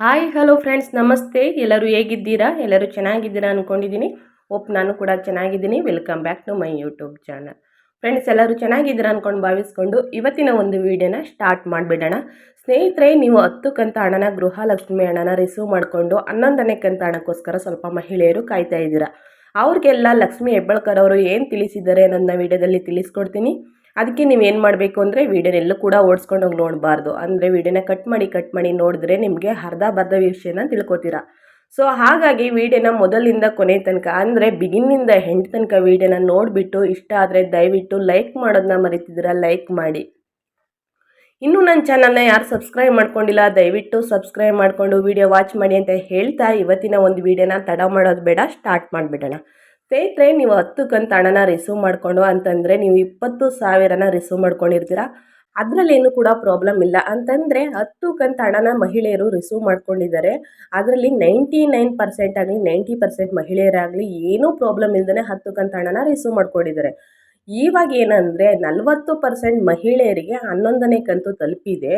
Hi hello friends ನಮಸ್ತೆ. ಎಲ್ಲರೂ ಹೇಗಿದ್ದೀರಾ? ಎಲ್ಲರೂ ಚೆನ್ನಾಗಿದ್ದೀರಾ ಅಂದ್ಕೊಂಡಿದ್ದೀನಿ ಓಪ್ ನಾನು ಕೂಡ ಚೆನ್ನಾಗಿದ್ದೀನಿ. Welcome back to my YouTube channel friends ಎಲ್ಲರೂ ಚೆನ್ನಾಗಿದ್ದೀರಾ ಅಂದ್ಕೊಂಡು ಭಾವಿಸ್ಕೊಂಡು ಇವತ್ತಿನ ಒಂದು ವಿಡಿಯೋನ ಸ್ಟಾರ್ಟ್ ಮಾಡಿಬಿಡೋಣ. ಸ್ನೇಹಿತರೆ, ನೀವು ಹತ್ತು ಕಂತ ಹಣನ ಗೃಹಲಕ್ಷ್ಮಿ ಹಣನ ರಿಸೀವ್ ಮಾಡಿಕೊಂಡು ಹನ್ನೊಂದನೇ ಕಂತ ಹಣಕ್ಕೋಸ್ಕರ ಸ್ವಲ್ಪ ಮಹಿಳೆಯರು ಕಾಯ್ತಾ ಇದ್ದೀರಾ? ಅವ್ರಿಗೆಲ್ಲ ಲಕ್ಷ್ಮಿ ಹೆಬ್ಬಳ್ಕರ್ ಅವರು ಏನು ತಿಳಿಸಿದ್ದಾರೆ ನನ್ನ ವಿಡಿಯೋದಲ್ಲಿ ತಿಳಿಸ್ಕೊಡ್ತೀನಿ. ಅದಕ್ಕೆ ನೀವು ಏನು ಮಾಡಬೇಕು ಅಂದರೆ ವೀಡಿಯೋನೆಲ್ಲ ಕೂಡ ಓಡಿಸ್ಕೊಂಡು ಹೋಗಿ ನೋಡಬಾರ್ದು. ಅಂದರೆ ವೀಡಿಯೋನ ಕಟ್ ಮಾಡಿ ಕಟ್ ಮಾಡಿ ನೋಡಿದ್ರೆ ನಿಮಗೆ ಅರ್ಧ ಬರ್ಧ ವಿಷಯನ ತಿಳ್ಕೊತೀರಾ. ಸೊ ಹಾಗಾಗಿ ವೀಡಿಯೋನ ಮೊದಲಿಂದ ಕೊನೆ ತನಕ, ಅಂದರೆ ಬಿಗಿನ್ನಿಂದ ಹೆಂಡ್ ತನಕ ವೀಡಿಯೋನ ನೋಡಿಬಿಟ್ಟು ಇಷ್ಟ ಆದರೆ ದಯವಿಟ್ಟು ಲೈಕ್ ಮಾಡೋದನ್ನ ಮರಿತಿದ್ದೀರಾ ಲೈಕ್ ಮಾಡಿ. ಇನ್ನೂ ನನ್ನ ಚಾನಲ್ನ ಯಾರು ಸಬ್ಸ್ಕ್ರೈಬ್ ಮಾಡ್ಕೊಂಡಿಲ್ಲ, ದಯವಿಟ್ಟು ಸಬ್ಸ್ಕ್ರೈಬ್ ಮಾಡಿಕೊಂಡು ವೀಡಿಯೋ ವಾಚ್ ಮಾಡಿ ಅಂತ ಹೇಳ್ತಾ ಇವತ್ತಿನ ಒಂದು ವೀಡಿಯೋನ ತಡ ಮಾಡೋದು ಬೇಡ ಸ್ಟಾರ್ಟ್ ಮಾಡಿಬಿಡೋಣ. ಸ್ನೇಹಿತರೆ ನೀವು ಹತ್ತು ಕಂತು ಹಣನ ರಿಸೀವ್ ಮಾಡಿಕೊಂಡು ಅಂತಂದರೆ ನೀವು ಇಪ್ಪತ್ತು ಸಾವಿರನ ರಿಸೀವ್ ಮಾಡ್ಕೊಂಡಿರ್ತೀರ? ಅದರಲ್ಲೇನು ಕೂಡ ಪ್ರಾಬ್ಲಮ್ ಇಲ್ಲ. ಅಂತಂದರೆ ಹತ್ತು ಕಂತು ಹಣನ ಮಹಿಳೆಯರು ರಿಸೀವ್ ಮಾಡ್ಕೊಂಡಿದ್ದಾರೆ. ಅದರಲ್ಲಿ ನೈಂಟಿ ನೈನ್ ಪರ್ಸೆಂಟ್ ಆಗಲಿ ನೈಂಟಿ ಪರ್ಸೆಂಟ್ ಮಹಿಳೆಯರಾಗಲಿ ಏನೂ ಪ್ರಾಬ್ಲಮ್ ಇಲ್ಲದೇ ಹತ್ತು ಕಂತು ಹಣನ ರಿಸೀವ್ ಮಾಡ್ಕೊಂಡಿದ್ದಾರೆ. ಇವಾಗ ಏನಂದರೆ ನಲವತ್ತು ಪರ್ಸೆಂಟ್ ಮಹಿಳೆಯರಿಗೆ ಹನ್ನೊಂದನೇ ಕಂತು ತಲುಪಿದೆ.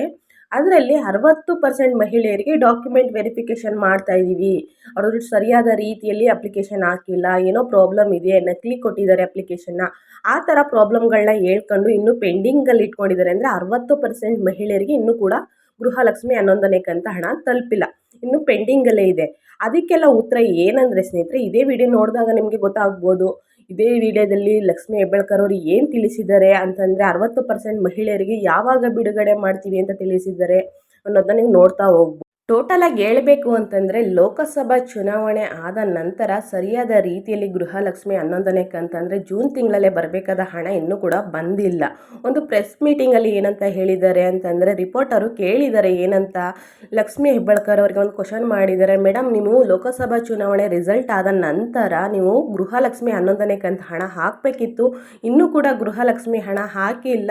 ಅದರಲ್ಲಿ ಅರವತ್ತು ಪರ್ಸೆಂಟ್ ಮಹಿಳೆಯರಿಗೆ ಡಾಕ್ಯುಮೆಂಟ್ ವೆರಿಫಿಕೇಷನ್ ಮಾಡ್ತಾ ಇದ್ದೀವಿ ಅವರು ಸರಿಯಾದ ರೀತಿಯಲ್ಲಿ ಅಪ್ಲಿಕೇಶನ್ ಹಾಕಿಲ್ಲ, ಏನೋ ಪ್ರಾಬ್ಲಮ್ ಇದೆ, ನಕಲಿ ಕೊಟ್ಟಿದ್ದಾರೆ ಅಪ್ಲಿಕೇಶನ್ನ ಆ ಥರ ಪ್ರಾಬ್ಲಮ್ಗಳನ್ನ ಹೇಳ್ಕೊಂಡು ಇನ್ನೂ ಪೆಂಡಿಂಗಲ್ಲಿ ಇಟ್ಕೊಂಡಿದ್ದಾರೆ ಅಂದರೆ ಅರವತ್ತು ಪರ್ಸೆಂಟ್ ಮಹಿಳೆಯರಿಗೆ ಇನ್ನೂ ಕೂಡ ಗೃಹಲಕ್ಷ್ಮಿ ಹನ್ನೊಂದನೇ ಕಂತ ಹಣ ತಲುಪಿಲ್ಲ. ಇನ್ನು ಪೆಂಡಿಂಗಲ್ಲೇ ಇದೆ. ಅದಕ್ಕೆಲ್ಲ ಉತ್ತರ ಏನಂದರೆ ಸ್ನೇಹಿತರೆ, ಇದೇ ವಿಡಿಯೋ ನೋಡಿದಾಗ ನಿಮಗೆ ಗೊತ್ತಾಗ್ಬೋದು. ಇದೇ ವಿಡಿಯೋದಲ್ಲಿ ಲಕ್ಷ್ಮಿ ಹೆಬ್ಬಾಳ್ಕರ್ ಅವರು ಏನು ತಿಳಿಸಿದ್ದಾರೆ ಅಂತಂದರೆ ಅರವತ್ತು ಪರ್ಸೆಂಟ್ ಮಹಿಳೆಯರಿಗೆ ಯಾವಾಗ ಬಿಡುಗಡೆ ಮಾಡ್ತೀವಿ ಅಂತ ತಿಳಿಸಿದ್ದಾರೆ ಅನ್ನೋದನ್ನ ನೀವು ನೋಡ್ತಾ ಹೋಗ್ಬೋದು ಟೋಟಲಾಗಿ ಹೇಳಬೇಕು ಅಂತಂದರೆ ಲೋಕಸಭಾ ಚುನಾವಣೆ ಆದ ನಂತರ ಸರಿಯಾದ ರೀತಿಯಲ್ಲಿ ಗೃಹಲಕ್ಷ್ಮಿ ಹನ್ನೊಂದನೇ ಕಂತಂದರೆ ಜೂನ್ ತಿಂಗಳಲ್ಲೇ ಬರಬೇಕಾದ ಹಣ ಇನ್ನೂ ಕೂಡ ಬಂದಿಲ್ಲ. ಒಂದು ಪ್ರೆಸ್ ಮೀಟಿಂಗಲ್ಲಿ ಏನಂತ ಹೇಳಿದ್ದಾರೆ ಅಂತಂದರೆ ರಿಪೋರ್ಟರು ಕೇಳಿದ್ದಾರೆ ಏನಂತ. ಲಕ್ಷ್ಮಿ ಹೆಬ್ಬಾಳ್ಕರ್ ಅವರಿಗೆ ಒಂದು ಕ್ವಶನ್ ಮಾಡಿದ್ದಾರೆ ಮೇಡಮ್ ನೀವು ಲೋಕಸಭಾ ಚುನಾವಣೆ ರಿಸಲ್ಟ್ ಆದ ನಂತರ ನೀವು ಗೃಹಲಕ್ಷ್ಮಿ ಹನ್ನೊಂದನೇ ಕಂತ ಹಣ ಹಾಕಬೇಕಿತ್ತು. ಇನ್ನೂ ಕೂಡ ಗೃಹಲಕ್ಷ್ಮಿ ಹಣ ಹಾಕಿಲ್ಲ.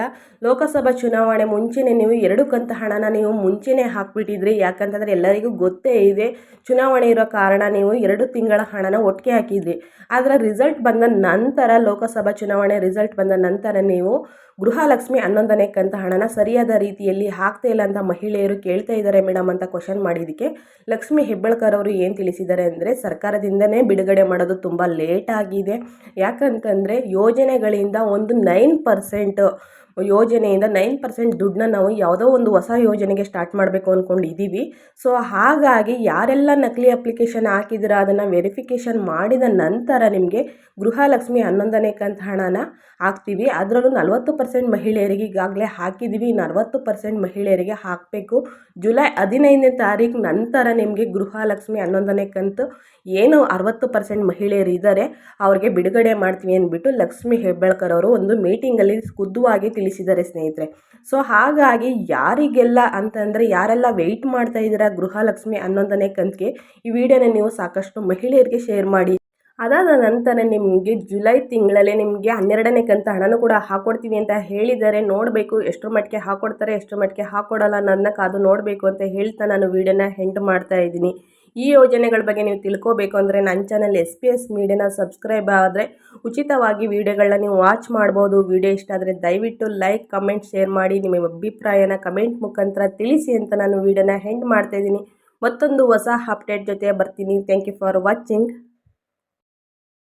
ಲೋಕಸಭಾ ಚುನಾವಣೆ ಮುಂಚೆನೇ ನೀವು ಎರಡು ಕಂತ ಹಣನ ನೀವು ಮುಂಚೆನೇ ಹಾಕ್ಬಿಟ್ಟಿದ್ರಿ. ಯಾಕಂತಂದರೆ ಎಲ್ಲರಿಗೂ ಗೊತ್ತೇ ಇದೆ, ಚುನಾವಣೆ ಇರೋ ಕಾರಣ ನೀವು ಎರಡು ತಿಂಗಳ ಹಣನ ಒಟ್ಟಿಗೆ ಹಾಕಿದ್ರಿ. ಅದರ ರಿಸಲ್ಟ್ ಬಂದ ನಂತರ, ಲೋಕಸಭಾ ಚುನಾವಣೆ ರಿಸಲ್ಟ್ ಬಂದ ನಂತರ ನೀವು ಗೃಹಲಕ್ಷ್ಮಿ ಹನ್ನೊಂದನೇ ಕಂತ ಹಣನ ಸರಿಯಾದ ರೀತಿಯಲ್ಲಿ ಹಾಕ್ತಾ ಇಲ್ಲ ಅಂತ ಮಹಿಳೆಯರು ಕೇಳ್ತಾ ಇದ್ದಾರೆ ಮೇಡಮ್ ಅಂತ ಕ್ವಶನ್ ಮಾಡಿದ್ದಕ್ಕೆ. ಲಕ್ಷ್ಮಿ ಹೆಬ್ಬಳ್ಕರ್ ಅವರು ಏನು ತಿಳಿಸಿದ್ದಾರೆ ಅಂದರೆ, ಸರ್ಕಾರದಿಂದನೇ ಬಿಡುಗಡೆ ಮಾಡೋದು ತುಂಬ ಲೇಟ್ ಆಗಿದೆ. ಯಾಕಂತಂದರೆ ಯೋಜನೆಗಳಿಂದ ಒಂದು ನೈನ್ ಪರ್ಸೆಂಟ್ ಯೋಜನೆಯಿಂದ ನೈನ್ ಪರ್ಸೆಂಟ್ ದುಡ್ಡನ್ನ ನಾವು ಯಾವುದೋ ಒಂದು ಹೊಸ ಯೋಜನೆಗೆ ಸ್ಟಾರ್ಟ್ ಮಾಡಬೇಕು ಅಂದ್ಕೊಂಡಿದ್ದೀವಿ ಸೊ, ಹಾಗಾಗಿ ಯಾರೆಲ್ಲ ನಕಲಿ ಅಪ್ಲಿಕೇಶನ್ ಹಾಕಿದಿರ ಅದನ್ನು ವೆರಿಫಿಕೇಷನ್ ಮಾಡಿದ ನಂತರ ನಿಮಗೆ ಗೃಹಲಕ್ಷ್ಮಿ ಹನ್ನೊಂದನೇ ಕಂತು ಹಣನ ಹಾಕ್ತೀವಿ. ಅದರಲ್ಲೂ ನಲವತ್ತು ಪರ್ಸೆಂಟ್ ಮಹಿಳೆಯರಿಗೆ ಈಗಾಗಲೇ ಹಾಕಿದ್ದೀವಿ. ನಲವತ್ತು ಪರ್ಸೆಂಟ್ ಮಹಿಳೆಯರಿಗೆ ಹಾಕಬೇಕು. ಜುಲೈ ಹದಿನೈದನೇ ತಾರೀಕು ನಂತರ ನಿಮಗೆ ಗೃಹಲಕ್ಷ್ಮಿ ಹನ್ನೊಂದನೇ ಕಂತು ಏನು ಅರವತ್ತು ಪರ್ಸೆಂಟ್ ಮಹಿಳೆಯರು ಇದ್ದಾರೆ, ಅವ್ರಿಗೆ ಬಿಡುಗಡೆ ಮಾಡ್ತೀವಿ ಅಂದ್ಬಿಟ್ಟು ಲಕ್ಷ್ಮಿ ಹೆಬ್ಬಾಳ್ಕರ್ ಅವರು ಒಂದು ಮೀಟಿಂಗಲ್ಲಿ ಖುದ್ದುವಾಗಿ ತಿಳಿಸಿದ್ದಾರೆ ಸ್ನೇಹಿತರೆ. ಸೊ ಹಾಗಾಗಿ ಯಾರಿಗೆಲ್ಲ ಅಂತಂದರೆ ಯಾರೆಲ್ಲ ವೆಯ್ಟ್ ಮಾಡ್ತಾ ಇದ್ದೀರಾ ಗೃಹಲಕ್ಷ್ಮಿ ಹನ್ನೊಂದನೇ ಕಂತಿಗೆ ಈ ವಿಡಿಯೋನ ನೀವು ಸಾಕಷ್ಟು ಮಹಿಳೆಯರಿಗೆ ಶೇರ್ ಮಾಡಿ. ಅದಾದ ನಂತರ ನಿಮಗೆ ಜುಲೈ ತಿಂಗಳಲ್ಲೇ ನಿಮಗೆ ಹನ್ನೆರಡನೇ ಕಂತು ಹಣನೂ ಕೂಡ ಹಾಕೊಡ್ತೀವಿ ಅಂತ ಹೇಳಿದ್ದಾರೆ. ನೋಡಬೇಕು ಎಷ್ಟರ ಮಟ್ಟಿಗೆ ಹಾಕೊಡ್ತಾರೆ, ಎಷ್ಟರ ಮಟ್ಟಿಗೆ ಹಾಕೊಡಲ್ಲ ನನ್ನ ಕಾದು ನೋಡಬೇಕು ಅಂತ ಹೇಳ್ತಾ ನಾನು ವೀಡಿಯೋನ ಹೆಂಡ್ ಮಾಡ್ತಾ ಇದ್ದೀನಿ. ಈ ಯೋಜನೆಗಳ ಬಗ್ಗೆ ನೀವು ತಿಳ್ಕೊಬೇಕು ಅಂದರೆ ನನ್ನ ಚಾನಲ್ ಎಸ್ ಪಿ ಎಸ್ ಮೀಡಿಯಾನ ಸಬ್ಸ್ಕ್ರೈಬ್ ಆದರೆ ಉಚಿತವಾಗಿ ವೀಡಿಯೋಗಳನ್ನ ನೀವು ವಾಚ್ ಮಾಡ್ಬೋದು. ವಿಡಿಯೋ ಇಷ್ಟ ಆದರೆ ದಯವಿಟ್ಟು ಲೈಕ್ ಕಮೆಂಟ್ ಶೇರ್ ಮಾಡಿ. ನಿಮ್ಮ ಅಭಿಪ್ರಾಯನ ಕಮೆಂಟ್ ಮುಖಾಂತರ ತಿಳಿಸಿ ಅಂತ ನಾನು ವೀಡಿಯೋನ ಹೆಂಡ್ ಮಾಡ್ತಾಯಿದ್ದೀನಿ ಮತ್ತೊಂದು ಹೊಸ ಅಪ್ಡೇಟ್ ಜೊತೆ ಬರ್ತೀನಿ. Thank you for watching